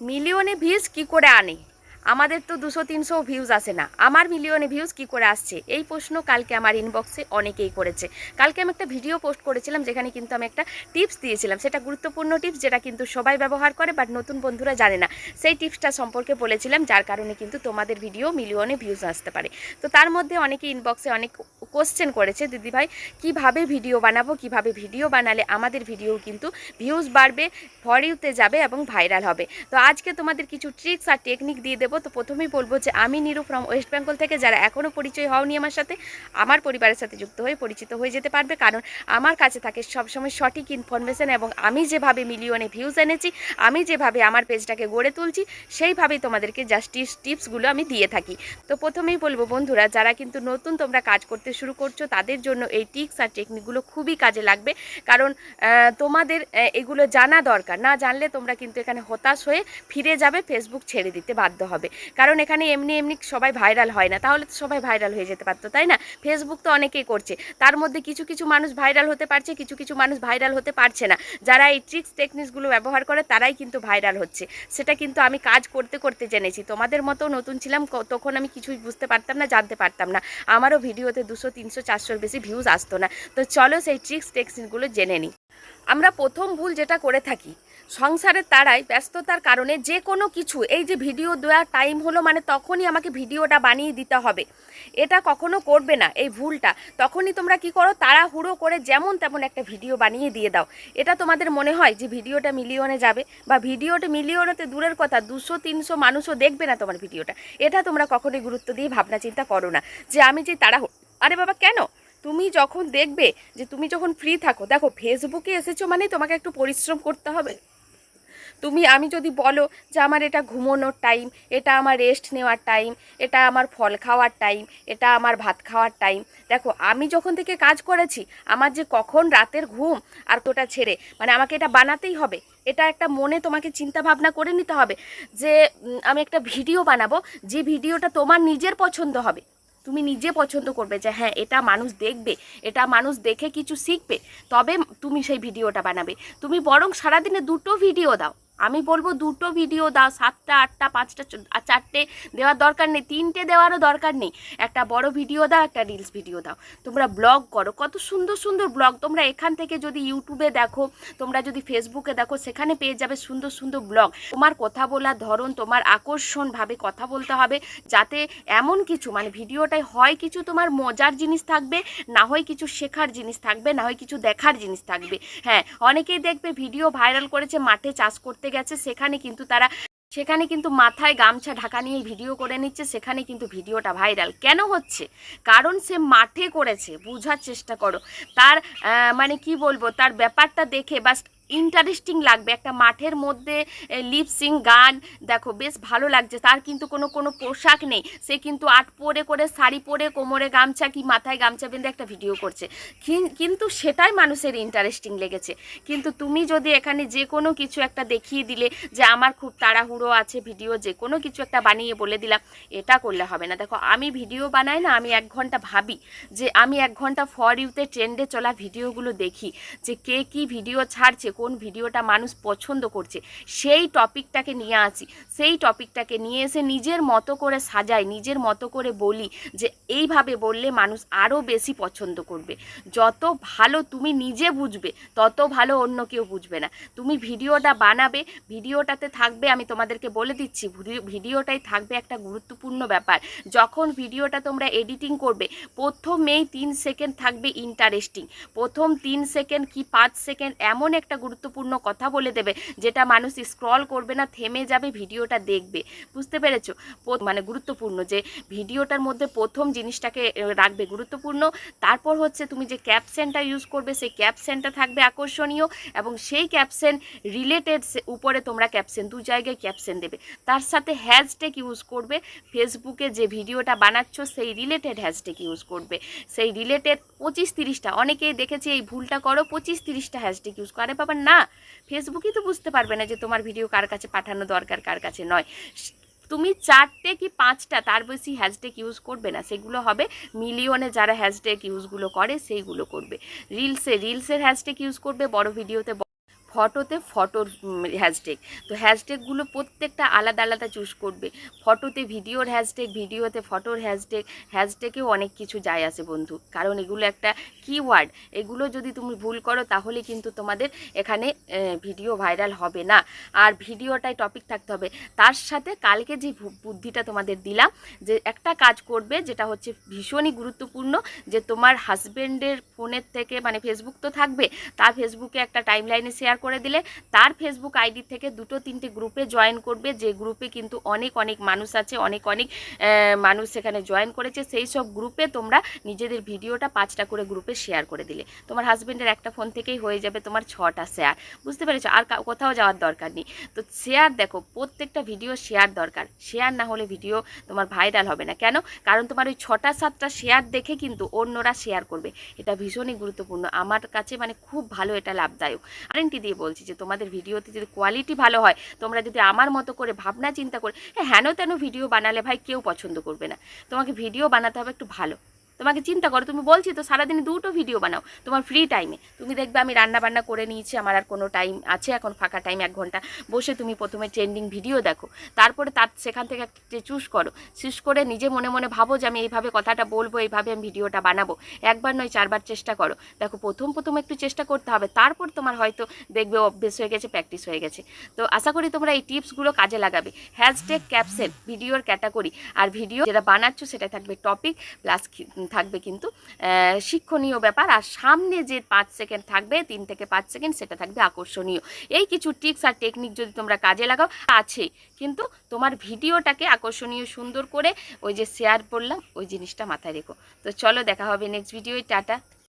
মিলিয়নে views কি করে আনে? আমাদের তো দুশো, তিনশো ভিউজ আসে না। আমার মিলিয়নে ভিউজ কি করে আসছে? এই প্রশ্ন কালকে আমার ইনবক্সে অনেকেই করেছে। কালকে আমি একটা ভিডিও পোস্ট করেছিলাম, যেখানে কিন্তু আমি একটা টিপস দিয়েছিলাম। সেটা গুরুত্বপূর্ণ টিপস যেটা কিন্তু সবাই ব্যবহার করে বাট নতুন বন্ধুরা জানে না। সেই টিপসটা সম্পর্কে বলেছিলাম, যার কারণে কিন্তু তোমাদের ভিডিও মিলিয়নে ভিউজ আসতে পারে। তো তার মধ্যে অনেকে ইনবক্সে অনেক কোশ্চেন করেছে দিদিভাই কীভাবে ভিডিও বানাবো? কীভাবে ভিডিও বানালে আমাদের ভিডিও কিন্তু ভিউজ বাড়বে ফর ইউতে যাবে এবং ভাইরাল হবে? তো আজকে তোমাদের কিছু ট্রিক্স আর টেকনিক দিয়ে দেবো তো প্রথমেই বলব যে আমি নিরু ফ্রম ওয়েস্ট বেঙ্গল থেকে, যারা এখনও পরিচয় হওনি আমার সাথে, আমার পরিবারের সাথে যুক্ত হয়ে পরিচিত হয়ে যেতে পারবে। কারণ আমার কাছে থাকে সবসময় সঠিক ইনফরমেশন এবং আমি যেভাবে মিলিয়নে ভিউজ এনেছি, আমি যেভাবে আমার পেজটাকে গড়ে তুলছি, সেইভাবেই তোমাদেরকে জাস্ট টিপস টিপসগুলো আমি দিয়ে থাকি। তো প্রথমেই বলব বন্ধুরা, যারা কিন্তু নতুন তোমরা কাজ করতে শুরু করছ, তাদের জন্য এই টিপস আর টেকনিকগুলো খুবই কাজে লাগবে। কারণ তোমাদের এগুলো জানা দরকার। না জানলে তোমরা কিন্তু এখানে হতাশ হয়ে ফিরে যাবে ফেসবুক ছেড়ে দিতে বাধ্য হবে। কারণ এখানে এমনি এমনি সবাই ভাইরাল হয় না। তাহলে তো সবাই ভাইরাল হয়ে যেতে পারতো, তাই না? ফেসবুক তো অনেকেই করছে। তার মধ্যে কিছু কিছু মানুষ ভাইরাল হতে পারছে, কিছু কিছু মানুষ ভাইরাল হতে পারছে না। যারা এই ট্রিক্স টেকনিক্সগুলো ব্যবহার করে, তারাই কিন্তু ভাইরাল হচ্ছে। সেটা কিন্তু আমি কাজ করতে করতে জেনেছি। তোমাদের মতো নতুন ছিলাম তখন আমি কিছুই বুঝতে পারতাম না, জানতে পারতাম না। আমারও ভিডিওতে দুশো, তিনশো, চারশোর বেশি ভিউজ আসতো না। তো চলো সেই ট্রিক্স টেকনিকগুলো জেনে নিই। আমরা প্রথম ভুল যেটা করে থাকি সংসারের তারাই ব্যস্ততার কারণে যে কোনো কিছু, এই যে ভিডিও দেওয়ার টাইম হলো মানে তখনই আমাকে ভিডিওটা বানিয়ে দিতে হবে। এটা কখনো করবে না, এই ভুলটা। তখনই তোমরা কি করো, তাড়াহুড়ো করে যেমন তেমন একটা ভিডিও বানিয়ে দিয়ে দাও। এটা তোমাদের মনে হয় যে ভিডিওটা মিলিয়নে যাবে? বা ভিডিওটা মিলিয়নেতে দূরের কথা, দুশো, তিনশো মানুষও দেখবে না তোমার ভিডিওটা। এটা তোমরা কখনোই গুরুত্ব দিয়ে ভাবনা চিন্তা করো না যে আমি যে তাড়াহুড়ো আরে বাবা, কেন? তুমি যখন দেখবে যে তুমি যখন ফ্রি থাকো, দেখো ফেসবুকে এসেছ মানে তোমাকে একটু পরিশ্রম করতে হবে। তুমি, আমি যদি বলো যে আমার এটা ঘুমোনোর টাইম এটা আমার রেস্ট নেওয়ার টাইম এটা আমার ফল খাওয়ার টাইম এটা আমার ভাত খাওয়ার টাইম দেখো, আমি যখন থেকে কাজ করেছি, আমার যে কখন রাতের ঘুম আর তোটা ছেড়ে মানে আমাকে এটা বানাতেই হবে, এটা একটা মনে তোমাকে চিন্তা ভাবনা করে নিতে হবে যে আমি একটা ভিডিও বানাবো, যে ভিডিওটা তোমার নিজের পছন্দ হবে। তুমি নিজে পছন্দ করবে যে হ্যাঁ এটা মানুষ দেখবে, এটা মানুষ দেখে কিছু শিখবে, তবে তুমি সেই ভিডিওটা বানাবে। তুমি বরং সারাদিনে দুটো ভিডিও দাও। আমি বলব দুটো ভিডিও দাও, সাতটা, আটটা, পাঁচটা চারটে দেওয়ার দরকার নেই, তিনটে দেওয়ারও দরকার নেই। একটা বড় ভিডিও দাও, একটা রিলস ভিডিও দাও। তোমরা ব্লগ করো, কত সুন্দর সুন্দর ব্লগ তোমরা এখান থেকে যদি ইউটিউবে দেখো, তোমরা যদি ফেসবুকে দেখো, সেখানে পেয়ে যাবে সুন্দর সুন্দর ব্লগ তোমার কথা বলার ধরন, তোমার আকর্ষণভাবে কথা বলতে হবে, যাতে এমন কিছু মানে ভিডিওটায় হয় কিছু তোমার মজার জিনিস থাকবে, না হয় কিছু শেখার জিনিস থাকবে, না হয় কিছু দেখার জিনিস থাকবে। হ্যাঁ অনেকেই দেখবে ভিডিও ভাইরাল করেছে, মাঠে চাষ করতে গেছে, সেখানে কিন্তু তারা, সেখানে কিন্তু মাথায় গামছা ঢাকা নিয়ে ভিডিও করে নিচ্ছে, সেখানে কিন্তু ভিডিওটা ভাইরাল। কেন হচ্ছে? কারণ সে মাঠে করেছে, বুঝার চেষ্টা করো। তার মানে কি বলব, তার ব্যাপারটা দেখে বাস ইন্টারেস্টিং লাগবে। একটা মাঠের মধ্যে লিপসিং গান, দেখো, বেশ ভালো লাগছে। তার কিন্তু কোনো কোনো পোশাক নেই। সে কিন্তু আট পরে করে শাড়ি পরে কোমরে গামছা কি মাথায় গামছা বেঁধে একটা ভিডিও করছে। কিন্তু সেটাই মানুষের ইন্টারেস্টিং লেগেছে। কিন্তু তুমি যদি এখানে যে কোনো কিছু একটা দেখিয়ে দিলে, যে আমার খুব তাড়াহুড়ো আছে ভিডিও যে কোনো কিছু একটা বানিয়ে বলে দিলাম, এটা করলে হবে না। দেখো, আমি ভিডিও বানাই না, আমি এক ঘণ্টা ভাবি, যে আমি এক ঘণ্টা ফর ইউতে ট্রেন্ডে চলা ভিডিওগুলো দেখি, যে কে কি ভিডিও ছাড়ছে কোন ভিডিওটা মানুষ পছন্দ করছে, সেই টপিকটাকে নিয়ে আসি। সেই টপিকটাকে নিয়ে এসে নিজের মতো করে সাজাই, নিজের মতো করে বলি যে এইভাবে বললে মানুষ আরও বেশি পছন্দ করবে। যত ভালো তুমি নিজে বুঝবে, তত ভালো অন্য কেউ বুঝবে না। তুমি ভিডিওটা বানাবে, ভিডিওটাতে থাকবে, আমি তোমাদেরকে বলে দিচ্ছি ভিডিওটাই থাকবে একটা গুরুত্বপূর্ণ ব্যাপার। যখন ভিডিওটা তোমরা এডিটিং করবে, প্রথমেই তিন সেকেন্ড থাকবে ইন্টারেস্টিং। প্রথম তিন সেকেন্ড কি পাঁচ সেকেন্ড, এমন একটা গুরুত্বপূর্ণ কথা বলে দেবে, যেটা মানুষ স্ক্রল করবে না, থেমে যাবে, ভিডিওটা দেখবে। বুঝতে পেরেছ? মানে গুরুত্বপূর্ণ যে ভিডিওটার মধ্যে প্রথম জিনিসটাকে রাখবে গুরুত্বপূর্ণ। তারপর হচ্ছে তুমি যে ক্যাপশনটা ইউজ করবে, সেই ক্যাপশনটা থাকবে আকর্ষণীয় এবং সেই ক্যাপশন রিলেটেড উপরে তোমরা ক্যাপশন দু জায়গায় ক্যাপশন দেবে। তার সাথে হ্যাশট্যাগ ইউজ করবে। ফেসবুকে যে ভিডিওটা বানাচ্ছ, সেই রিলেটেড হ্যাশট্যাগ ইউজ করবে। সেই রিলেটেড পঁচিশ তিরিশটা, অনেকেই দেখেছি এই ভুলটা করো, পঁচিশ তিরিশটা হ্যাশট্যাগ ইউজ করে। বাবা না। ফেসবুকই তো বুঝতে পারবে না যে তোমার ভিডিও কার কাছে পাঠানো দরকার, কার কাছে নয়। তুমি চারটে কি পাঁচটা তার বেশি হ্যাশট্যাগ ইউজ করবে না? সেগুলো হবে মিলিয়নে যারা হ্যাশট্যাগ ইউজগুলো করে, সেইগুলো করবে। রিলসে রিলসের হ্যাশট্যাগ ইউজ করবে, বড় ভিডিওতে ফটোতে ফটোর হ্যাশট্যাগ তো হ্যাশট্যাগুলো প্রত্যেকটা আলাদা আলাদা চুজ করবে। ফটোতে ভিডিওর হ্যাশট্যাগ ভিডিওতে ফটোর হ্যাশট্যাগ হ্যাশট্যাগেও অনেক কিছু যায় আসে বন্ধু। কারণ এগুলো একটা কিওয়ার্ড এগুলো যদি তুমি ভুল করো, তাহলে কিন্তু তোমাদের এখানে ভিডিও ভাইরাল হবে না। আর ভিডিওটায় টপিক থাকতে হবে। তার সাথে কালকে যে বুদ্ধিটা তোমাদের দিলাম, যে একটা কাজ করবে, যেটা হচ্ছে ভীষণই গুরুত্বপূর্ণ, যে তোমার হাজবেন্ডের ফোনের থেকে মানে ফেসবুক তো থাকবে, তা ফেসবুকে একটা টাইমলাইনে শেয়ার করে দিলে তার ফেসবুক আইডি থেকে দুটো, তিনটে গ্রুপে জয়েন করবে। যে গ্রুপে কিন্তু অনেক অনেক মানুষ আছে, অনেক অনেক মানুষ সেখানে জয়েন করেছে। সেই সব গ্রুপে তোমরা নিজেদের ভিডিওটা পাঁচটা করে গ্রুপে শেয়ার করে দিলে। তোমার হাজবেন্ডের একটা ফোন থেকেই হয়ে যাবে তোমার ছটা শেয়ার বুঝতে পেরেছ? আর কোথাও যাওয়ার দরকার নেই। তো শেয়ার দেখো, প্রত্যেকটা ভিডিও শেয়ার দরকার। শেয়ার না হলে ভিডিও তোমার ভাইরাল হবে না। কেন? কারণ তোমার ওই ছটা, সাতটা শেয়ার দেখে কিন্তু অন্যরা শেয়ার করবে। এটা ভীষণই গুরুত্বপূর্ণ। আমার কাছে মানে খুব ভালো, এটা লাভদায়ক। গ্যারেন্টি দিয়ে বলছি যে তোমাদের ভিডিওতে যদি কোয়ালিটি ভালো হয়, তোমরা যদি আমার মতো করে ভাবনা চিন্তা করে হ্যাঁ হেন তেন ভিডিও বানালে ভাই কেউ পছন্দ করবে না। তোমাকে ভিডিও বানাতে হবে একটু ভালো। তোমাকে চিন্তা করো, তুমি বলছি তো সারাদিনে দুটো ভিডিও বানাও, তোমার ফ্রি টাইমে তুমি দেখবে আমি রান্না বান্না করে নিয়েছি, আমার আর কোনো টাইম আছে, এখন ফাঁকা টাইম এক ঘণ্টা। বসে তুমি প্রথমে ট্রেন্ডিং ভিডিও দেখো, তারপরে তার সেখান থেকে একটা চুজ করো চুজ করে নিজে মনে মনে ভাবো যে আমি এইভাবে কথাটা বলব, এইভাবে আমি ভিডিওটা বানাবো। একবার নয়, চারবার চেষ্টা করো। দেখো, প্রথম প্রথম একটু চেষ্টা করতে হবে, তারপর তোমার হয়তো দেখবে অভ্যেস হয়ে গেছে প্র্যাকটিস হয়ে গেছে। তো আশা করি তোমরা এই টিপসগুলো কাজে লাগাবে। হ্যাশট্যাগ ক্যাপশন ভিডিওর ক্যাটাগরি আর ভিডিও যেটা বানাচ্ছ সেটা থাকবে টপিক প্লাস থাকবে কিন্তু শিক্ষণীয় ব্যাপার। আর সামনে যে পাঁচ সেকেন্ড থাকবে, তিন থেকে পাঁচ সেকেন্ড, সেটা থাকবে আকর্ষণীয়। এই কিছু টিপস আর টেকনিক যদি তোমরা কাজে লাগাও, আছে। কিন্তু তোমার ভিডিওটাকে আকর্ষণীয় সুন্দর করে ওই যে শেয়ার করলাম, ওই জিনিসটা মাথায় রেখো। তো চলো দেখা হবে নেক্সট ভিডিওয় টাটা।